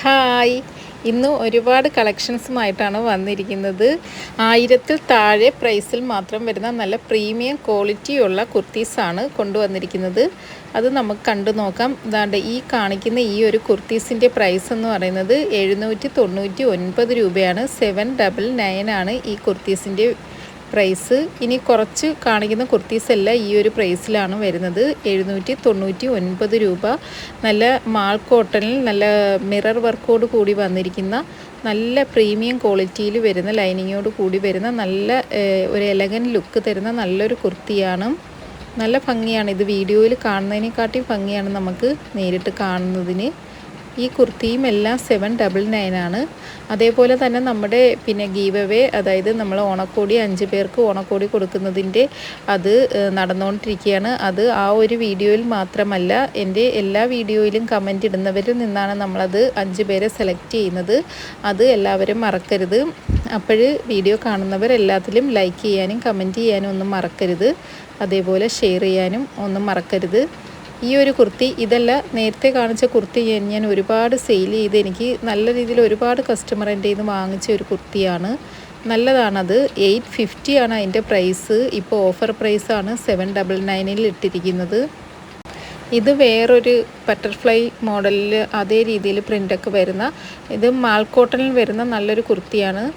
Hi. ഇന്ന് ഒരുപാട് കളക്ഷൻസുമായിട്ടാണ് വന്നിരിക്കുന്നത്. ആയിരത്തിൽ താഴെ പ്രൈസിൽ മാത്രം വരുന്ന നല്ല പ്രീമിയം ക്വാളിറ്റിയുള്ള കുർത്തീസാണ് കൊണ്ടുവന്നിരിക്കുന്നത്. അത് നമുക്ക് കണ്ടു നോക്കാം. ഇതാണ്ട് ഈ കാണിക്കുന്ന ഈ ഒരു കുർത്തീസിന്റെ പ്രൈസ് എന്ന് പറയുന്നത് എഴുന്നൂറ്റി തൊണ്ണൂറ്റി ഒൻപത് രൂപയാണ്. സെവൻ ഡബിൾ നയൻ ആണ് ഈ കുർത്തീസിന്റെ പ്രൈസ്. ഇനി കുറച്ച് കാണിക്കുന്ന കുർത്തീസ് അല്ല ഈ ഒരു പ്രൈസിലാണ് വരുന്നത്. എഴുന്നൂറ്റി തൊണ്ണൂറ്റി ഒൻപത് രൂപ. നല്ല മാൾ കോട്ടണിൽ നല്ല മിറർ വർക്കോട് കൂടി വന്നിരിക്കുന്ന നല്ല പ്രീമിയം ക്വാളിറ്റിയിൽ വരുന്ന ലൈനിങ്ങോട് കൂടി വരുന്ന നല്ല ഒരു എലഗൻ ലുക്ക് തരുന്ന നല്ലൊരു കുർത്തിയാണ്. നല്ല ഭംഗിയാണ് ഇത്. വീഡിയോയിൽ കാണുന്നതിനെക്കാട്ടി ഭംഗിയാണ് നമുക്ക് നേരിട്ട് കാണുന്നതിന്. ഈ കുർത്തിയും എല്ലാം സെവൻ ഡബിൾ നയൻ ആണ്. അതേപോലെ തന്നെ നമ്മുടെ പിന്നെ ഗീവ് അവേ അതായത് നമ്മൾ ഓണക്കോടി അഞ്ച് പേർക്ക് ഓണക്കോടി കൊടുക്കുന്നതിന്റെ അത് നടന്നുകൊണ്ടിരിക്കുകയാണ്. അത് ആ ഒരു വീഡിയോയിൽ മാത്രമല്ല എന്റെ എല്ലാ വീഡിയോയിലും കമന്റ് ഇടുന്നവരിൽ നിന്നാണ് നമ്മളത് അഞ്ച് പേരെ സെലക്ട് ചെയ്യുന്നത്. അത് എല്ലാവരും മറക്കരുത്. അപ്പോൾ വീഡിയോ കാണുന്നവർ എല്ലാത്തിലും ലൈക്ക് ചെയ്യാനും കമന്റ് ചെയ്യാനും ഒന്നും മറക്കരുത്. അതേപോലെ ഷെയർ ചെയ്യാനും ഒന്നും മറക്കരുത്. ഈ ഒരു കുർത്തി ഇതല്ല നേരത്തെ കാണിച്ച കുർത്തി ഞാൻ ഒരുപാട് സെയിൽ ചെയ്ത് എനിക്ക് നല്ല രീതിയിൽ ഒരുപാട് കസ്റ്റമർ എന്റെ നിന്ന് വാങ്ങിച്ച ഒരു കുർത്തിയാണ്. നല്ലതാണത്. എയ്റ്റ് ഫിഫ്റ്റി ആണ് അതിന്റെ പ്രൈസ് ഇപ്പോൾ ഓഫർ പ്രൈസാണ് സെവൻ ഡബിൾ നയനിൽ ഇട്ടിരിക്കുന്നത്. ഇത് വേറൊരു ബട്ടർഫ്ലൈ മോഡലിൽ അതേ രീതിയിൽ പ്രിന്റൊക്കെ വരുന്ന ഇത് മാൾക്കോട്ടണിൽ വരുന്ന നല്ലൊരു കുർത്തിയാണ്.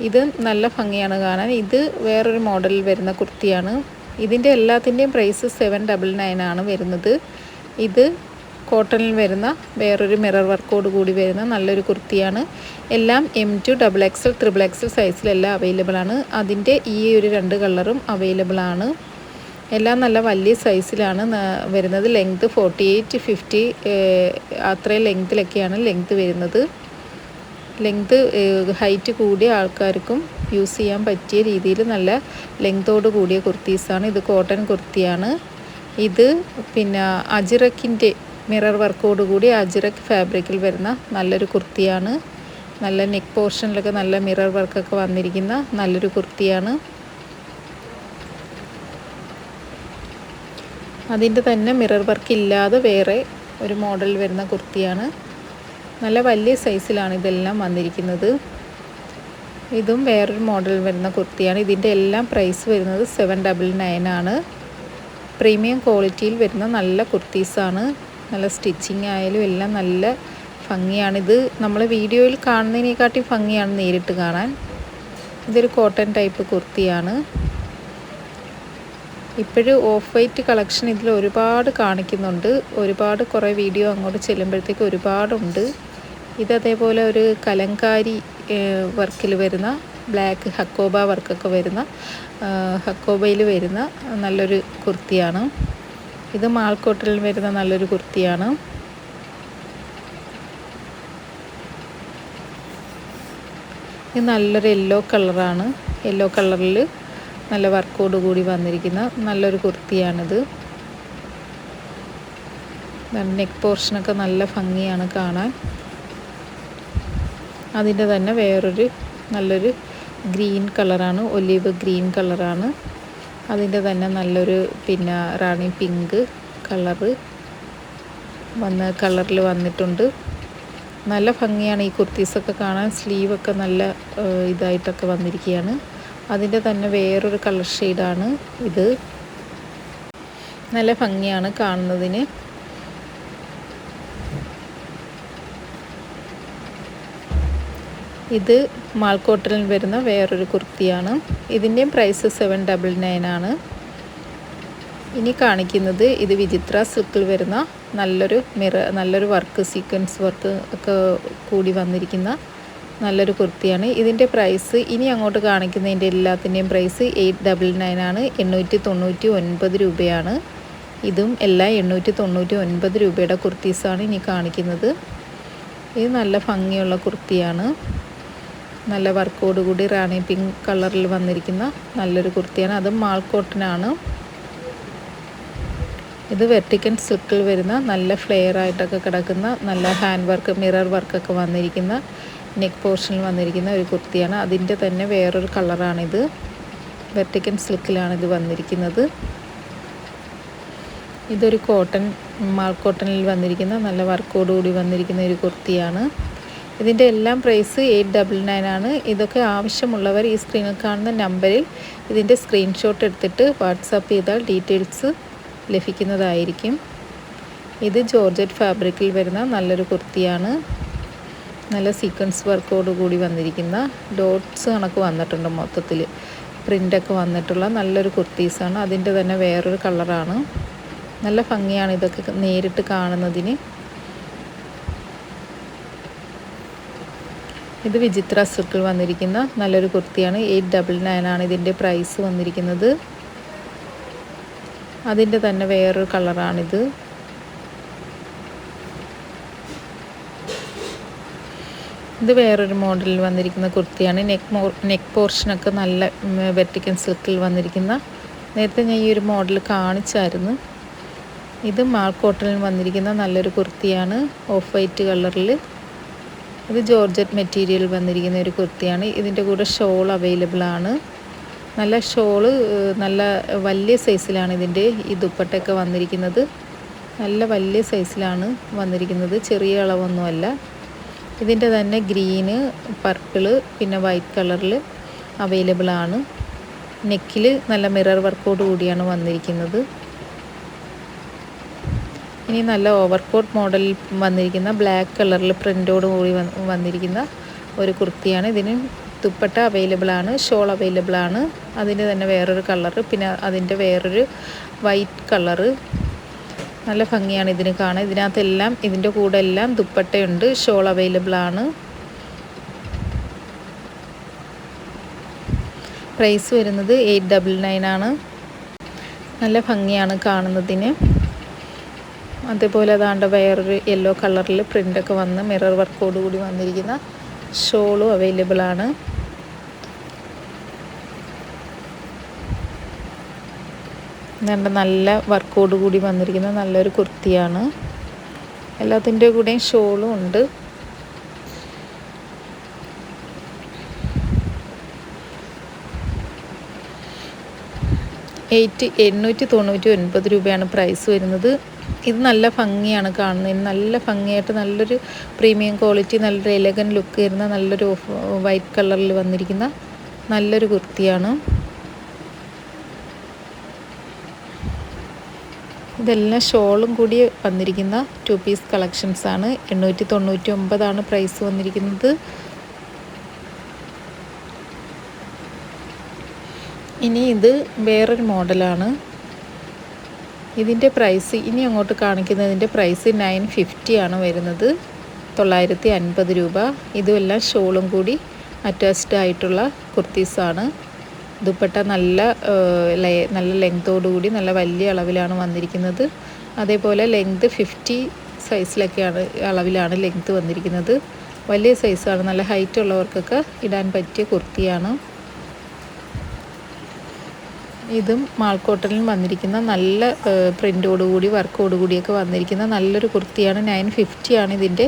ഇത് നല്ല ഭംഗിയാണ് കാണാൻ. ഇത് വേറൊരു മോഡലിൽ വരുന്ന കുർത്തിയാണ്. ഇതിന്റെ എല്ലാത്തിന്റെയും പ്രൈസ് സെവൻ ഡബിൾ നയൻ ആണ് വരുന്നത്. ഇത് കോട്ടണിൽ വരുന്ന വേറൊരു മിറർ വർക്കോട് കൂടി വരുന്ന നല്ലൊരു കുർത്തിയാണ്. എല്ലാം M to double XL triple XL സൈസിലെല്ലാം available ആണ്. അതിന്റെ ഈ ഒരു രണ്ട് കളറും അവൈലബിൾ ആണ്. എല്ലാം നല്ല വലിയ സൈസിലാണ് വരുന്നത്. ലെങ്ത് ഫോർട്ടി എയ്റ്റ് ഫിഫ്റ്റി അത്രയും ലെങ്ത്തിലൊക്കെയാണ് ലെങ്ത് വരുന്നത്. ലെങ്ത് ഹൈറ്റ് കൂടിയ ആൾക്കാർക്കും യൂസ് ചെയ്യാൻ പറ്റിയ രീതിയിൽ നല്ല ലെങ്തോട് കൂടിയ കുർത്തീസാണ്. ഇത് കോട്ടൺ കുർത്തിയാണ്. ഇത് പിന്നെ അജിറക്കിന്റെ മിറർ വർക്കോട് കൂടി അജിറക്ക് ഫാബ്രിക്കിൽ വരുന്ന നല്ലൊരു കുർത്തിയാണ്. നല്ല നെക്ക് പോർഷനിലൊക്കെ നല്ല മിറർ വർക്കൊക്കെ വന്നിരിക്കുന്ന നല്ലൊരു കുർത്തിയാണ്. അതിന്റെ തന്നെ മിറർ വർക്ക് ഇല്ലാതെ വേറെ ഒരു മോഡൽ വരുന്ന കുർത്തിയാണ്. നല്ല വലിയ സൈസിലാണ് ഇതെല്ലാം വന്നിരിക്കുന്നത്. ഇതും വേറൊരു മോഡൽ വരുന്ന കുർത്തിയാണ്. ഇതിന്റെ എല്ലാം പ്രൈസ് വരുന്നത് സെവൻ ഡബിൾ നയൻ ആണ്. പ്രീമിയം ക്വാളിറ്റിയിൽ വരുന്ന നല്ല കുർത്തീസാണ് നല്ല സ്റ്റിച്ചിങ് ആയാലും എല്ലാം നല്ല ഭംഗിയാണിത്. നമ്മൾ വീഡിയോയിൽ കാണുന്നതിനെക്കാട്ടി ഭംഗിയാണ് നേരിട്ട് കാണാൻ. ഇതൊരു കോട്ടൺ ടൈപ്പ് കുർത്തിയാണ്. ഇപ്പോഴും ഓഫ് വൈറ്റ് കളക്ഷൻ ഇതിൽ ഒരുപാട് കാണിക്കുന്നുണ്ട്. ഒരുപാട് കുറേ വീഡിയോ അങ്ങോട്ട് ചെല്ലുമ്പോഴത്തേക്ക് ഒരുപാടുണ്ട്. ഇത് അതേപോലെ ഒരു കലങ്കാരി വർക്കിൽ വരുന്ന ബ്ലാക്ക് ഹക്കോബ വർക്കൊക്കെ വരുന്ന ഹക്കോബയിൽ വരുന്ന നല്ലൊരു കുർത്തിയാണ്. ഇത് മാൾക്കോട്ടിൽ വരുന്ന നല്ലൊരു കുർത്തിയാണ്. ഇത് നല്ലൊരു യെല്ലോ കളറാണ്. യെല്ലോ കളറിൽ നല്ല വർക്കോട് കൂടി വന്നിരിക്കുന്ന നല്ലൊരു കുർത്തിയാണിത്. നെക്ക് പോർഷനൊക്കെ നല്ല ഭംഗിയാണ് കാണാൻ. അതിന്റെ തന്നെ വേറൊരു നല്ലൊരു ഗ്രീൻ കളറാണ് ഒലീവ് ഗ്രീൻ കളറാണ്. അതിന്റെ തന്നെ നല്ലൊരു പിന്നെ റാണി പിങ്ക് കളറ് വന്ന കളറിൽ വന്നിട്ടുണ്ട്. നല്ല ഭംഗിയാണ് ഈ കുർത്തീസൊക്കെ കാണാൻ. സ്ലീവൊക്കെ നല്ല ഇതായിട്ടൊക്കെ വന്നിരിക്കുകയാണ്. അതിന്റെ തന്നെ വേറൊരു കളർ ഷെയ്ഡാണ് ഇത്. നല്ല ഭംഗിയാണ് കാണുന്നതിന്. ഇത് മാൾക്കോട്ടലിൽ വരുന്ന വേറൊരു കുർത്തിയാണ്. ഇതിന്റെയും പ്രൈസ് സെവൻ ഡബിൾ നയൻ ആണ്. ഇനി കാണിക്കുന്നത് ഇത് വിചിത്ര സിൽക്കിൽ വരുന്ന നല്ലൊരു മിറ നല്ലൊരു വർക്ക് സീക്വൻസ് വർക്ക് ഒക്കെ കൂടി വന്നിരിക്കുന്ന നല്ലൊരു കുർത്തിയാണ്. ഇതിന്റെ പ്രൈസ് ഇനി അങ്ങോട്ട് കാണിക്കുന്നതിന്റെ എല്ലാത്തിന്റെയും പ്രൈസ് എയ്റ്റ് ഡബിൾ നയൻ ആണ്. എണ്ണൂറ്റി തൊണ്ണൂറ്റി ഒൻപത് രൂപയാണ്. ഇതും എല്ലാം എണ്ണൂറ്റി തൊണ്ണൂറ്റി ഒൻപത് രൂപയുടെ കുർത്തീസാണ് ഇനി കാണിക്കുന്നത്. ഇത് നല്ല ഭംഗിയുള്ള കുർത്തിയാണ് നല്ല വർക്കോട് കൂടി റാണി പിങ്ക് കളറിൽ വന്നിരിക്കുന്ന നല്ലൊരു കുർത്തിയാണ് അതും മാൾ കോട്ടനാണ് ഇത് വെർട്ടിക്കൻ സിൽക്കിൽ വരുന്ന നല്ല ഫ്ലെയർ ആയിട്ടൊക്കെ കിടക്കുന്ന നല്ല ഹാൻഡ് വർക്ക് മിറർ വർക്കൊക്കെ വന്നിരിക്കുന്ന നെക്ക് പോർഷനിൽ വന്നിരിക്കുന്ന ഒരു കുർത്തിയാണ്. അതിന്റെ തന്നെ വേറൊരു കളറാണിത്. വെർട്ടിക്കൻ സിൽക്കിലാണ് ഇത് വന്നിരിക്കുന്നത്. ഇതൊരു കോട്ടൺ മാൾ കോട്ടണിൽ വന്നിരിക്കുന്ന നല്ല വർക്കോട് കൂടി വന്നിരിക്കുന്ന ഒരു കുർത്തിയാണ്. ഇതിന്റെ എല്ലാം പ്രൈസ് എയ്റ്റ് ഡബിൾ നയൻ ആണ്. ഇതൊക്കെ ആവശ്യമുള്ളവർ ഈ സ്ക്രീനിൽ കാണുന്ന നമ്പറിൽ ഇതിന്റെ സ്ക്രീൻഷോട്ട് എടുത്തിട്ട് വാട്സാപ്പ് ചെയ്താൽ ഡീറ്റെയിൽസ് ലഭിക്കുന്നതായിരിക്കും. ഇത് ജോർജറ്റ് ഫാബ്രിക്കിൽ വരുന്ന നല്ലൊരു കുർത്തിയാണ്. നല്ല സീക്വൻസ് വർക്കോട് കൂടി വന്നിരിക്കുന്ന ഡോട്ട്സ് കണക്ക് വന്നിട്ടുണ്ട് മൊത്തത്തിൽ പ്രിന്റൊക്കെ വന്നിട്ടുള്ള നല്ലൊരു കുർത്തീസാണ് അതിന്റെ തന്നെ വേറൊരു കളറാണ് നല്ല ഭംഗിയാണ് ഇതൊക്കെ നേരിട്ട് കാണുന്നതിന്. ഇത് വിചിത്ര സിൽക്കിൽ വന്നിരിക്കുന്ന നല്ലൊരു കുർത്തിയാണ്. എയ്റ്റ് ഡബിൾ നയൻ ആണ് ഇതിന്റെ പ്രൈസ് വന്നിരിക്കുന്നത്. അതിന്റെ തന്നെ വേറൊരു കളറാണിത് ഇത് വേറൊരു മോഡലിൽ വന്നിരിക്കുന്ന കുർത്തിയാണ്. നെക്ക് മോ നെക്ക് പോർഷനൊക്കെ നല്ല വെറ്റിക്കൻ സിൽക്കിൽ വന്നിരിക്കുന്ന. നേരത്തെ ഞാൻ ഈ ഒരു മോഡൽ കാണിച്ചായിരുന്നു. ഇത് മാൾക്കോട്ടിൽ വന്നിരിക്കുന്ന നല്ലൊരു കുർത്തിയാണ്. ഓഫ് വൈറ്റ് കളറിൽ ഇത് ജോർജറ്റ് മെറ്റീരിയൽ വന്നിരിക്കുന്ന ഒരു കുർത്തിയാണ്. ഇതിന്റെ കൂടെ ഷോൾ അവൈലബിൾ ആണ്. നല്ല ഷോൾ നല്ല വലിയ സൈസിലാണ് ഇതിന്റെ ഈ ദുപ്പട്ടയൊക്കെ വന്നിരിക്കുന്നത്. നല്ല വലിയ സൈസിലാണ് വന്നിരിക്കുന്നത്. ചെറിയ അളവൊന്നുമല്ല. ഇതിന്റെ തന്നെ ഗ്രീന് പർപ്പിൾ പിന്നെ വൈറ്റ് കളറിൽ അവൈലബിൾ ആണ്. നെക്കിൽ നല്ല മിറർ വർക്കോട് കൂടിയാണ് വന്നിരിക്കുന്നത്. ഇനി നല്ല ഓവർകോട്ട് മോഡലിൽ വന്നിരിക്കുന്ന ബ്ലാക്ക് കളറിൽ പ്രിന്റോട് കൂടി വന്നിരിക്കുന്ന ഒരു കുർത്തിയാണ്. ഇതിന് തുപ്പട്ട അവൈലബിൾ ആണ് ഷോൾ അവൈലബിൾ ആണ്. അതിന്റെ തന്നെ വേറൊരു കളറ് പിന്നെ അതിന്റെ വേറൊരു വൈറ്റ് കളറ്. നല്ല ഭംഗിയാണ് ഇതിന് കാണാൻ. ഇതിനകത്തെല്ലാം ഇതിന്റെ കൂടെ എല്ലാം ദുപ്പട്ടയുണ്ട്. ഷോൾ അവൈലബിൾ ആണ്. പ്രൈസ് വരുന്നത് എയ്റ്റ് ഡബിൾ നയൻ ആണ്. നല്ല ഭംഗിയാണ് കാണുന്നതിന്. അതേപോലെ അതാണ്ട് വേറൊരു യെല്ലോ കളറിൽ പ്രിന്റൊക്കെ വന്ന് മിറർ വർക്കോട് കൂടി വന്നിരിക്കുന്ന ഷോളും അവൈലബിൾ ആണ്. നല്ല നല്ല വർക്കോട് കൂടി വന്നിരിക്കുന്ന നല്ലൊരു കുർത്തിയാണ്. എല്ലാത്തിന്റെ കൂടെയും ഷോളും ഉണ്ട്. എയ്റ്റ് എണ്ണൂറ്റി തൊണ്ണൂറ്റി ഒൻപത് രൂപയാണ് പ്രൈസ് വരുന്നത്. ഇത് നല്ല ഭംഗിയാണ് കാണുന്നത്. നല്ല ഭംഗിയായിട്ട് നല്ലൊരു പ്രീമിയം ക്വാളിറ്റി നല്ലൊരു എലഗൻ ലുക്ക് വരുന്ന നല്ലൊരു വൈറ്റ് കളറിൽ വന്നിരിക്കുന്ന നല്ലൊരു കുർത്തിയാണ്. ഇതെല്ലാം ഷോളും കൂടി വന്നിരിക്കുന്ന ടു പീസ് കളക്ഷൻസ് ആണ്. എണ്ണൂറ്റി തൊണ്ണൂറ്റി ഒമ്പതാണ് പ്രൈസ് വന്നിരിക്കുന്നത്. ഇനി ഇത് വേറൊരു മോഡലാണ്. ഇതിന്റെ പ്രൈസ് ഇനി അങ്ങോട്ട് കാണിക്കുന്നതിന്റെ പ്രൈസ് നയൻ ഫിഫ്റ്റി ആണ് വരുന്നത്. തൊള്ളായിരത്തി അൻപത് രൂപ. ഇതുമെല്ലാം ഷോളും കൂടി അറ്റാച്ച്ഡ് ആയിട്ടുള്ള കുർത്തീസാണ്. ദുപ്പട്ട നല്ല നല്ല ലെങ്തോടുകൂടി നല്ല വലിയ അളവിലാണ് വന്നിരിക്കുന്നത്. അതേപോലെ ലെങ്ത് ഫിഫ്റ്റി സൈസിലൊക്കെയാണ് അളവിലാണ് ലെങ്ത് വന്നിരിക്കുന്നത്. വലിയ സൈസാണ് നല്ല ഹൈറ്റ് ഉള്ളവർക്കൊക്കെ ഇടാൻ പറ്റിയ കുർത്തിയാണ്. ഇതും മാൾക്കോട്ടനിൽ വന്നിരിക്കുന്ന നല്ല പ്രിന്റോടുകൂടി വർക്കോടുകൂടിയൊക്കെ വന്നിരിക്കുന്ന നല്ലൊരു കുർത്തിയാണ്. നയൻ ഫിഫ്റ്റിയാണ് ഇതിന്റെ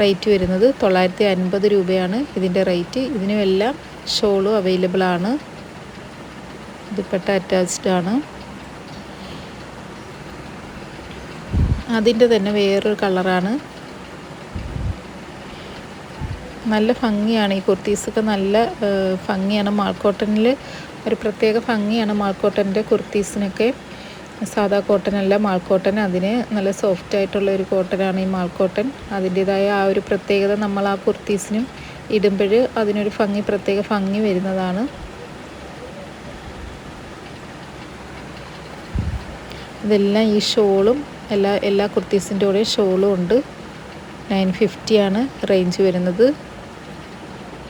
റേറ്റ് വരുന്നത്. തൊള്ളായിരത്തി അൻപത് രൂപയാണ് ഇതിന്റെ റേറ്റ്. ഇതിനുമെല്ലാം ഷോളും അവൈലബിൾ ആണ് ദുപ്പട്ട അറ്റാച്ച്ഡ് ആണ്. അതിന്റെ തന്നെ വേറൊരു കളറാണ് നല്ല ഭംഗിയാണ് ഈ കുർത്തീസൊക്കെ നല്ല ഭംഗിയാണ്. മാൾക്കോട്ടനിൽ ഒരു പ്രത്യേക ഭംഗിയാണ് മാൾക്കോട്ടന്റെ കുർത്തീസിനൊക്കെ സാധാ കോട്ടൺ അല്ല മാൾക്കോട്ടൻ അതിന് നല്ല സോഫ്റ്റ് ആയിട്ടുള്ള ഒരു കോട്ടനാണ് ഈ മാൾക്കോട്ടൻ അതിന്റേതായ ആ ഒരു പ്രത്യേകത നമ്മൾ ആ കുർത്തീസിനും ഇടുമ്പോൾ അതിനൊരു ഭംഗി പ്രത്യേക ഭംഗി വരുന്നതാണ്. ഇതെല്ലാം ഈ ഷോളും എല്ലാ എല്ലാ കുർത്തീസിന്റെ കൂടെ ഷോളും ഉണ്ട്. നയൻ ഫിഫ്റ്റിയാണ് റേഞ്ച് വരുന്നത്.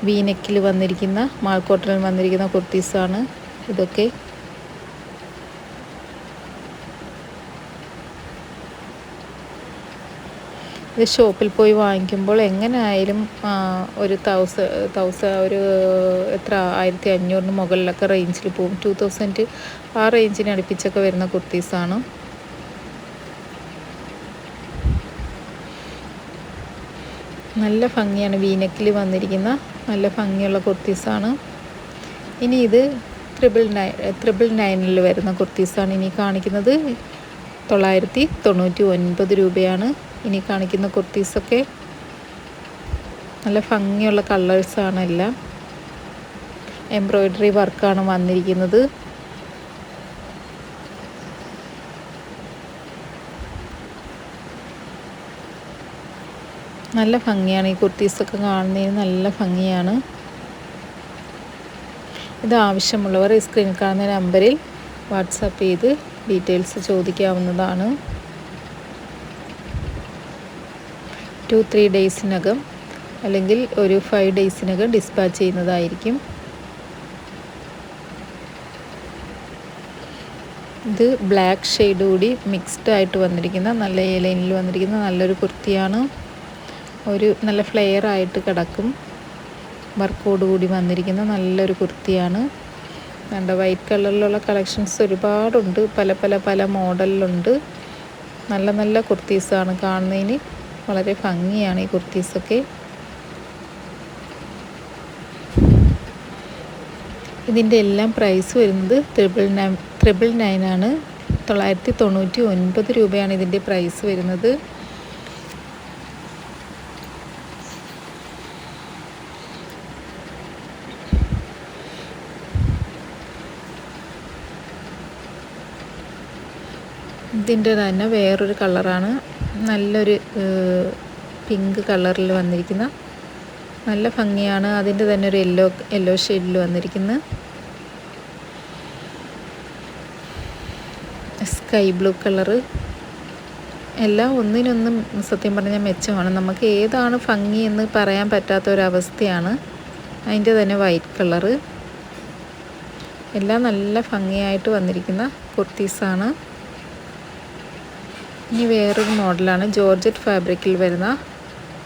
വീനെക്കിൽ വന്നിരിക്കുന്ന മാൾക്കോട്ടണിൽ വന്നിരിക്കുന്ന കുർത്തീസാണ് ഇതൊക്കെ. ഇത് ഷോപ്പിൽ പോയി വാങ്ങിക്കുമ്പോൾ എങ്ങനെ ആയാലും ഒരു തൗസ തൗസ ഒരു എത്ര ആയിരത്തി അഞ്ഞൂറിന് മുകളിലൊക്കെ റേഞ്ചിൽ പോകും ടു തൗസൻഡ് ആ റേഞ്ചിന് അടുപ്പിച്ചൊക്കെ വരുന്ന കുർത്തീസാണ് നല്ല ഭംഗിയാണ്. വീനക്കിൽ വന്നിരിക്കുന്ന നല്ല ഭംഗിയുള്ള കുർത്തീസാണ് ഇനി ഇത് ത്രിബിൾ നയൻ ത്രിബിൾ നയനിൽ വരുന്ന കുർത്തീസാണ് ഇനി കാണിക്കുന്നത്. തൊള്ളായിരത്തി തൊണ്ണൂറ്റി ഒൻപത് രൂപയാണ്. ഇനി കാണിക്കുന്ന കുർത്തീസൊക്കെ നല്ല ഭംഗിയുള്ള കളേഴ്സാണ് എല്ലാം. എംബ്രോയ്ഡറി വർക്കാണ് വന്നിരിക്കുന്നത്. നല്ല ഭംഗിയാണ് ഈ കുർത്തീസൊക്കെ കാണുന്നതിന് നല്ല ഭംഗിയാണ്. ഇത് ആവശ്യമുള്ളവർ ഈ സ്ക്രീനിൽ കാണുന്ന നമ്പറിൽ വാട്സാപ്പ് ചെയ്ത് ഡീറ്റെയിൽസ് ചോദിക്കാവുന്നതാണ്. ടു ത്രീ ഡേയ്സിനകം അല്ലെങ്കിൽ ഒരു ഫൈവ് ഡേയ്സിനകം ഡിസ്പാച്ച് ചെയ്യുന്നതായിരിക്കും. ഇത് ബ്ലാക്ക് ഷെയ്ഡ് കൂടി മിക്സ്ഡ് ആയിട്ട് വന്നിരിക്കുന്ന നല്ല ലൈനിൽ വന്നിരിക്കുന്ന നല്ലൊരു കുർത്തിയാണ്. ഒരു നല്ല ഫ്ലെയർ ആയിട്ട് കിടക്കും. വർക്കോട് കൂടി വന്നിരിക്കുന്ന നല്ലൊരു കുർത്തിയാണ്. കണ്ട വൈറ്റ് കളറിലുള്ള കളക്ഷൻസ് ഒരുപാടുണ്ട്. പല പല പല മോഡലിലുണ്ട് നല്ല നല്ല കുർത്തീസാണ് കാണുന്നതിന്. വളരെ ഭംഗിയാണ് ഈ കുർത്തീസൊക്കെ. ഇതിന്റെ എല്ലാം പ്രൈസ് വരുന്നത് ത്രിബിൾ നയൻ ത്രിബിൾ നയനാണ് തൊള്ളായിരത്തി തൊണ്ണൂറ്റി ഒൻപത് രൂപയാണ് ഇതിന്റെ പ്രൈസ് വരുന്നത്. ഇതിന്റെ തന്നെ വേറൊരു കളറാണ് നല്ലൊരു പിങ്ക് കളറിൽ വന്നിരിക്കുന്ന നല്ല ഭംഗിയാണ്. അതിന്റെ തന്നെ ഒരു യെല്ലോ യെല്ലോ ഷെയ്ഡിൽ വന്നിരിക്കുന്ന സ്കൈ ബ്ലൂ കളറ്. എല്ലാം ഒന്നിനൊന്നും സത്യം പറഞ്ഞാൽ മെച്ചമാണ്. നമുക്ക് ഏതാണ് ഭംഗി എന്ന് പറയാൻ പറ്റാത്ത ഒരവസ്ഥയാണ് അതിന്റെ തന്നെ വൈറ്റ് കളറ്. എല്ലാം നല്ല ഭംഗിയായിട്ട് വന്നിരിക്കുന്ന കുർത്തീസാണ്. ഇനി വേറൊരു മോഡലാണ് ജോർജറ്റ് ഫാബ്രിക്കിൽ വരുന്ന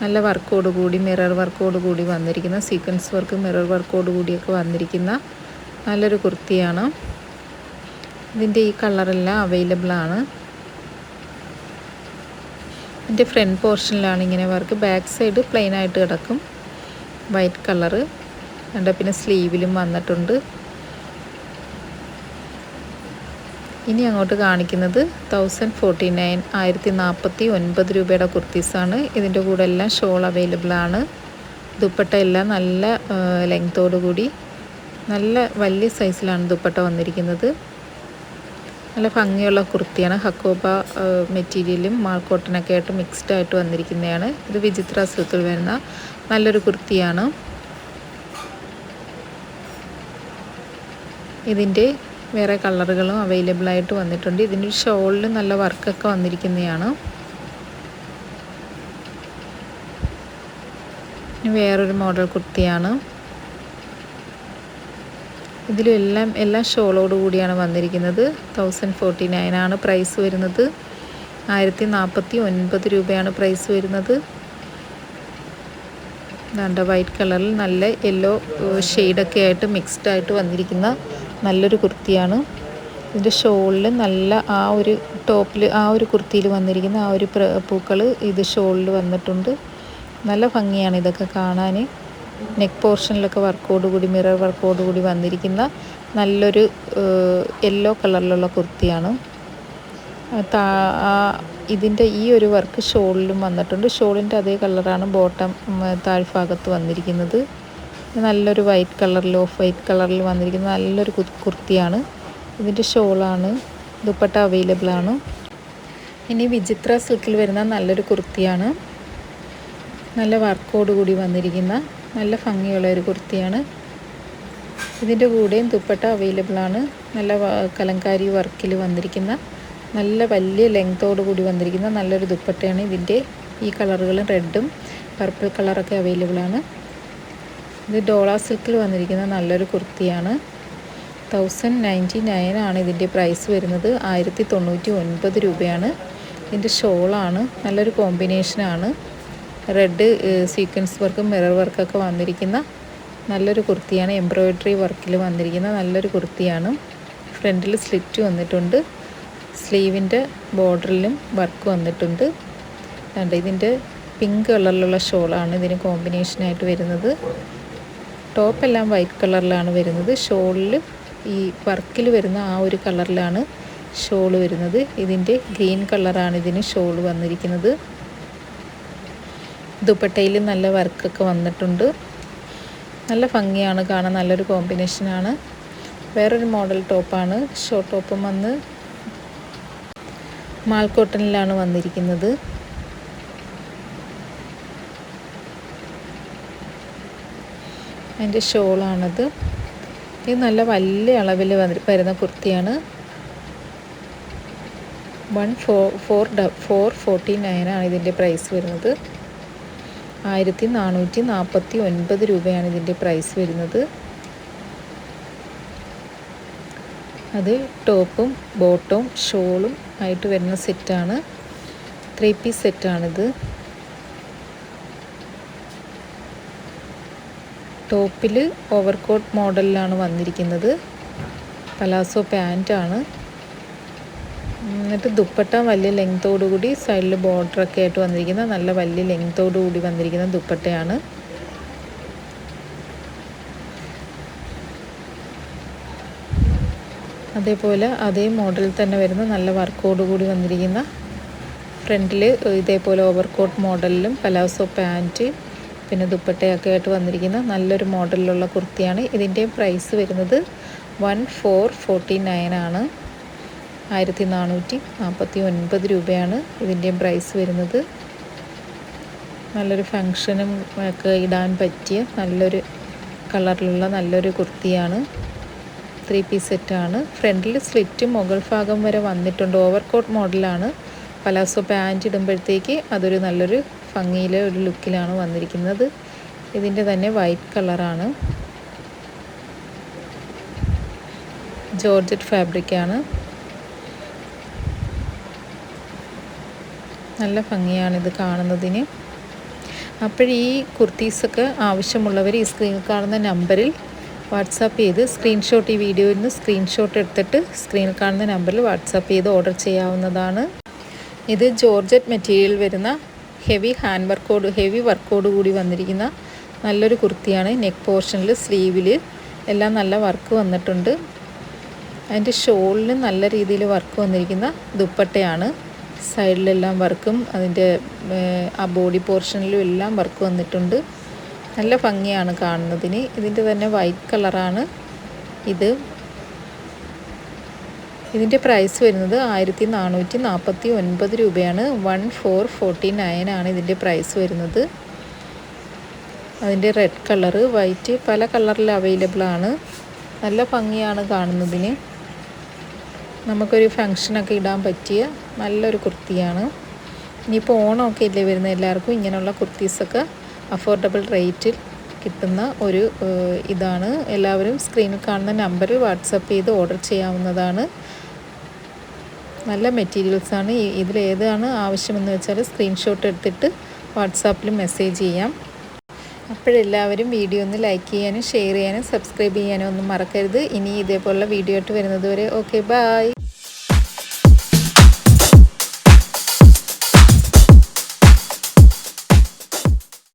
നല്ല വർക്കോട് കൂടി മിറർ വർക്കോട് കൂടി വന്നിരിക്കുന്ന സീക്വൻസ് വർക്ക് മിറർ വർക്കോട് കൂടിയൊക്കെ വന്നിരിക്കുന്ന നല്ലൊരു കുർത്തിയാണ്. ഇതിന്റെ ഈ കളറെല്ലാം അവൈലബിൾ ആണ്. ഇതിന്റെ ഫ്രണ്ട് പോർഷനിലാണ് ഇങ്ങനെ വർക്ക് ബാക്ക് സൈഡ് പ്ലെയിനായിട്ട് കിടക്കും. വൈറ്റ് കളറ് കണ്ട പിന്നെ സ്ലീവിലും വന്നിട്ടുണ്ട്. ഇനി അങ്ങോട്ട് കാണിക്കുന്നത് തൗസൻഡ് ഫോർട്ടി നയൻ ആയിരത്തി നാൽപ്പത്തി ഒൻപത് രൂപയുടെ കുർത്തീസാണ്. ഇതിന്റെ കൂടെ എല്ലാം ഷോൾ അവൈലബിൾ ആണ്. ദുപ്പട്ട എല്ലാം നല്ല ലെങ്ത്തോടു കൂടി. നല്ല വലിയ സൈസിലാണ് ദുപ്പട്ട വന്നിരിക്കുന്നത്. നല്ല ഭംഗിയുള്ള കുർത്തിയാണ്. ഹക്കോബ മെറ്റീരിയലും മാൾക്കോട്ടനൊക്കെ ആയിട്ട് മിക്സ്ഡ് ആയിട്ട് വന്നിരിക്കുന്നതാണ്. ഇത് വിചിത്ര സിൽക്കിൽ വരുന്ന നല്ലൊരു കുർത്തിയാണ്. ഇതിന്റെ വേറെ കളറുകളും അവൈലബിൾ ആയിട്ട് വന്നിട്ടുണ്ട്. ഇതിന്റെ ഷോളിൽ നല്ല വർക്കൊക്കെ വന്നിരിക്കുന്നതാണ്. വേറൊരു മോഡൽ കുർത്തിയാണ്. ഇതിലും എല്ലാം എല്ലാ ഷോളോട് കൂടിയാണ് വന്നിരിക്കുന്നത്. തൗസൻഡ് ഫോർട്ടി നയൻ ആണ് പ്രൈസ് വരുന്നത്. ആയിരത്തി നാൽപ്പത്തി ഒൻപത് രൂപയാണ് പ്രൈസ് വരുന്നത്. ദാണ്ട വൈറ്റ് കളറിൽ നല്ല യെല്ലോ ഷെയ്ഡൊക്കെ ആയിട്ട് മിക്സ്ഡ് ആയിട്ട് വന്നിരിക്കുന്ന നല്ലൊരു കുർത്തിയാണ്. ഇതിന്റെ ഷോളിൽ നല്ല ആ ഒരു ടോപ്പിൽ ആ ഒരു കുർത്തിയിൽ വന്നിരിക്കുന്ന ആ ഒരു പൂക്കൾ ഇത് ഷോളിൽ വന്നിട്ടുണ്ട്. നല്ല ഭംഗിയാണ് ഇതൊക്കെ കാണാൻ നെക്ക് പോർഷനിലൊക്കെ വർക്കോടുകൂടി മിറർ വർക്കോടുകൂടി വന്നിരിക്കുന്ന നല്ലൊരു യെല്ലോ കളറിലുള്ള കുർത്തിയാണ്. ഇതിന്റെ ഈ ഒരു വർക്ക് ഷോളിലും വന്നിട്ടുണ്ട്. ഷോളിന്റെ അതേ കളറാണ് ബോട്ടം താഴ്ഭാഗത്ത് വന്നിരിക്കുന്നത്. നല്ലൊരു വൈറ്റ് കളറിൽ ഓഫ് വൈറ്റ് കളറിൽ വന്നിരിക്കുന്ന നല്ലൊരു കുർത്തിയാണ്. ഇതിന്റെ ഷോളാണ്. ദുപ്പട്ട അവൈലബിൾ ആണ്. ഇനി വിചിത്ര സിൽക്കിൽ വരുന്ന നല്ലൊരു കുർത്തിയാണ്. നല്ല വർക്കോട് കൂടി വന്നിരിക്കുന്ന നല്ല ഭംഗിയുള്ള ഒരു കുർത്തിയാണ്. ഇതിന്റെ കൂടെയും ദുപ്പട്ട അവൈലബിൾ ആണ്. നല്ല കലങ്കാരി വർക്കിൽ വന്നിരിക്കുന്ന നല്ല വലിയ ലെങ്തോട് കൂടി വന്നിരിക്കുന്ന നല്ലൊരു ദുപ്പട്ടയാണ് ഇതിന്റെ ഈ കളറുകളും റെഡും പർപ്പിൾ കളറൊക്കെ അവൈലബിൾ ആണ്. ഇത് ഡോള സിൽക്കിൽ വന്നിരിക്കുന്ന നല്ലൊരു കുർത്തിയാണ്. തൗസൻഡ് നയന്റി നയൻ ആണ് ഇതിന്റെ പ്രൈസ് വരുന്നത്. ആയിരത്തി തൊണ്ണൂറ്റി ഒൻപത് രൂപയാണ്. ഇതിന്റെ ഷോളാണ്. നല്ലൊരു കോമ്പിനേഷനാണ് റെഡ് സീക്വൻസ് വർക്കും മിറർ വർക്കൊക്കെ വന്നിരിക്കുന്ന നല്ലൊരു കുർത്തിയാണ്. എംബ്രോയ്ഡറി വർക്കിൽ വന്നിരിക്കുന്ന നല്ലൊരു കുർത്തിയാണ്. ഫ്രണ്ടിൽ സ്ലിറ്റ് വന്നിട്ടുണ്ട്. സ്ലീവിന്റെ ബോർഡറിലും വർക്ക് വന്നിട്ടുണ്ട്. ഇതിന്റെ പിങ്ക് കളറിലുള്ള ഷോളാണ് ഇതിന് കോമ്പിനേഷനായിട്ട് വരുന്നത്. ടോപ്പ് എല്ലാം വൈറ്റ് കളറിലാണ് വരുന്നത്. ഷോളിൽ ഈ വർക്കിൽ വരുന്ന ആ ഒരു കളറിലാണ് ഷോൾ വരുന്നത്. ഇതിന്റെ ഗ്രീൻ കളറാണ് ഇതിന് ഷോൾ വന്നിരിക്കുന്നത്. ദുപ്പട്ടയിൽ നല്ല വർക്കൊക്കെ വന്നിട്ടുണ്ട്. നല്ല ഭംഗിയാണ് കാണാൻ നല്ലൊരു കോമ്പിനേഷനാണ് വേറൊരു മോഡൽ ടോപ്പാണ് ഷോർട്ട് ടോപ്പും വന്ന് മാൾക്കോട്ടനിലാണ് വന്നിരിക്കുന്നത്. അതിന്റെ ഷോളാണത്. ഇത് നല്ല വലിയ അളവിൽ വരുന്ന കുർത്തിയാണ്. വൺ ഫോർ ഫോർ ഡ ഫോർ ഫോർട്ടി നയനാണ് ഇതിന്റെ പ്രൈസ് വരുന്നത്. ആയിരത്തി നാനൂറ്റി നാൽപ്പത്തി ഒൻപത് രൂപയാണ് ഇതിന്റെ പ്രൈസ് വരുന്നത്. അത് ടോപ്പും ബോട്ടവും ഷോളും ആയിട്ട് വരുന്ന സെറ്റാണ്. ത്രീ പീസ് സെറ്റാണിത്. ടോപ്പിൽ ഓവർകോട്ട് മോഡലിലാണ് വന്നിരിക്കുന്നത്. പലാസോ പാന്റാണ് എന്നിട്ട് ദുപ്പട്ട വലിയ ലെങ്തോടു കൂടി സൈഡിൽ ബോർഡറൊക്കെ ആയിട്ട് വന്നിരിക്കുന്ന നല്ല വലിയ ലെങ്തോടു കൂടി വന്നിരിക്കുന്ന ദുപ്പട്ടയാണ്. അതേപോലെ അതേ മോഡലിൽ തന്നെ വരുന്ന നല്ല വർക്കോട് കൂടി വന്നിരിക്കുന്ന ഫ്രണ്ടിൽ ഇതേപോലെ ഓവർകോട്ട് മോഡലിലും പലാസോ പാന്റ് പിന്നെ ദുപ്പട്ടയൊക്കെ ആയിട്ട് വന്നിരിക്കുന്ന നല്ലൊരു മോഡലിലുള്ള കുർത്തിയാണ്. ഇതിന്റെ പ്രൈസ് വരുന്നത് വൺ ഫോർ ഫോർട്ടി നയൻ ആണ്. ആയിരത്തി നാനൂറ്റി നാൽപ്പത്തി ഒൻപത് രൂപയാണ് ഇതിന്റെയും പ്രൈസ് വരുന്നത്. നല്ലൊരു ഫങ്ഷനും ഒക്കെ ഇടാൻ പറ്റിയ നല്ലൊരു കളറിലുള്ള നല്ലൊരു കുർത്തിയാണ്. ത്രീ പീസ് സെറ്റാണ് ഫ്രണ്ടിൽ സ്ലിറ്റ് മുകൾ ഭാഗം വരെ വന്നിട്ടുണ്ട്. ഓവർകോട്ട് മോഡലാണ് പലാസോ പാന്റ് ഇടുമ്പോഴത്തേക്ക് അതൊരു നല്ലൊരു ഭംഗിയിലെ ഒരു ലുക്കിലാണ് വന്നിരിക്കുന്നത്. ഇതിന്റെ തന്നെ വൈറ്റ് കളറാണ്. ജോർജറ്റ് ഫാബ്രിക്കാണ് നല്ല ഭംഗിയാണിത് കാണുന്നതിന്. അപ്പോഴീ കുർത്തീസൊക്കെ ആവശ്യമുള്ളവർ ഈ സ്ക്രീനിൽ കാണുന്ന നമ്പറിൽ വാട്സാപ്പ് ചെയ്ത് സ്ക്രീൻഷോട്ട് ഈ വീഡിയോയിൽ നിന്ന് സ്ക്രീൻഷോട്ട് എടുത്തിട്ട് സ്ക്രീനിൽ കാണുന്ന നമ്പറിൽ വാട്സാപ്പ് ചെയ്ത് ഓർഡർ ചെയ്യാവുന്നതാണ്. ഇത് ജോർജറ്റ് മെറ്റീരിയൽ വരുന്ന ഹെവി ഹാൻഡ് വർക്കോട് ഹെവി വർക്കോട് കൂടി വന്നിരിക്കുന്ന നല്ലൊരു കുർത്തിയാണ്. നെക്ക് പോർഷനിൽ സ്ലീവിൽ എല്ലാം നല്ല വർക്ക് വന്നിട്ടുണ്ട്. അതിന്റെ ഷോളിന് നല്ല രീതിയിൽ വർക്ക് വന്നിരിക്കുന്ന ദുപ്പട്ടയാണ്. സൈഡിലെല്ലാം വർക്കും അതിന്റെ ആ ബോഡി പോർഷനിലും എല്ലാം വർക്ക് വന്നിട്ടുണ്ട്. നല്ല ഭംഗിയാണ് കാണുന്നതിന്. ഇതിന്റെ തന്നെ വൈറ്റ് കളറാണ് ഇത്. ഇതിന്റെ പ്രൈസ് വരുന്നത് ആയിരത്തി നാനൂറ്റി നാൽപ്പത്തി ഒൻപത് രൂപയാണ്. വൺ ഫോർ ഫോർട്ടി നയൻ ആണ് ഇതിന്റെ പ്രൈസ് വരുന്നത്. അതിന്റെ റെഡ് കളറ് വൈറ്റ് പല കളറിൽ അവൈലബിൾ ആണ്. നല്ല ഭംഗിയാണ് കാണുന്നതിന്. നമുക്കൊരു ഫങ്ഷനൊക്കെ ഇടാൻ പറ്റിയ നല്ലൊരു കുർത്തിയാണ്. ഇനിയിപ്പോൾ ഓണമൊക്കെ ഇല്ലേ വരുന്ന എല്ലാവർക്കും? ഇങ്ങനെയുള്ള കുർത്തീസൊക്കെ അഫോർഡബിൾ റേറ്റിൽ കിട്ടുന്ന ഒരു ഇതാണ്. എല്ലാവരും സ്ക്രീനിൽ കാണുന്ന നമ്പറിൽ വാട്സപ്പ് ചെയ്ത് ഓർഡർ ചെയ്യാവുന്നതാണ്. നല്ല മെറ്റീരിയൽസാണ് ഏതാണ് ആവശ്യമെന്ന് വെച്ചാൽ സ്ക്രീൻഷോട്ട് എടുത്തിട്ട് വാട്സാപ്പിൽ മെസ്സേജ് ചെയ്യാം. അപ്പോഴെല്ലാവരും വീഡിയോ ഒന്ന് ലൈക്ക് ചെയ്യാനും ഷെയർ ചെയ്യാനും സബ്സ്ക്രൈബ് ചെയ്യാനും ഒന്നും മറക്കരുത്. ഇനി ഇതേപോലുള്ള വീഡിയോ ആയിട്ട് വരുന്നത് വരെ ഓക്കെ ബായ്